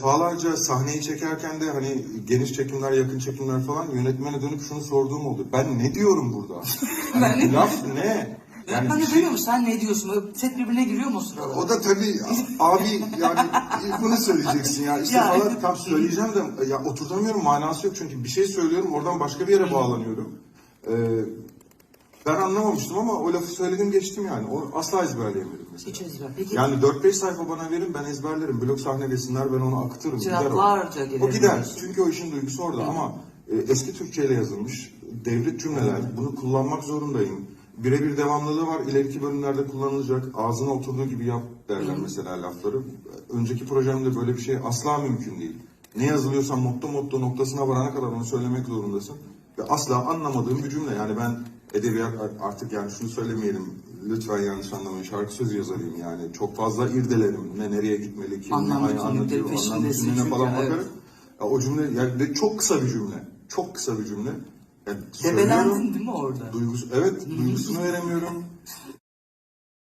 Defalarca sahneyi çekerken de hani geniş çekimler, yakın çekimler falan yönetmene dönüp şunu sorduğum oldu. Ben ne diyorum burada? Hani laf ne? Yani ben de şey- demiyorum sen ne diyorsun? Set birbirine giriyor mu o sırada? O da tabii abi yani bunu söyleyeceksin ya. İşte falan tam söyleyeceğim de ya oturtamıyorum manası yok çünkü bir şey söylüyorum oradan başka bir yere bağlanıyorum. Ee, ben anlamamıştım ama o lafı söyledim geçtim yani. O asla ezberleyemedim mesela. Hiç ezber. Peki Yani 4-5 sayfa bana verin ben ezberlerim. Blok sahne desinler ben onu akıtırım. Gider o. O gider. Çünkü o işin duygusu orada ama e, eski Türkçeyle yazılmış devlet cümleler. Bunu kullanmak zorundayım. Birebir devamlılığı var. İleriki bölümlerde kullanılacak. Ağzına oturduğu gibi yap derler mesela lafları. Önceki projemde böyle bir şey asla mümkün değil. Ne yazılıyorsa motto motto noktasına varana kadar onu söylemek zorundasın. Ve asla anlamadığım bir cümle. Yani ben edebiyat artık yani şunu söylemeyelim. Lütfen yanlış anlamayın. Şarkı sözü yazarıyım yani. Çok fazla irdelerim. Ne nereye gitmeli, kim ne anlatıyor, anlam peşindesin bütünlüğüne çünkü, falan evet. bakarım. Ya o cümle yani de çok kısa bir cümle. Çok kısa bir cümle. Yani debelendin değil mi orada? Duygusu, evet, duygusunu veremiyorum.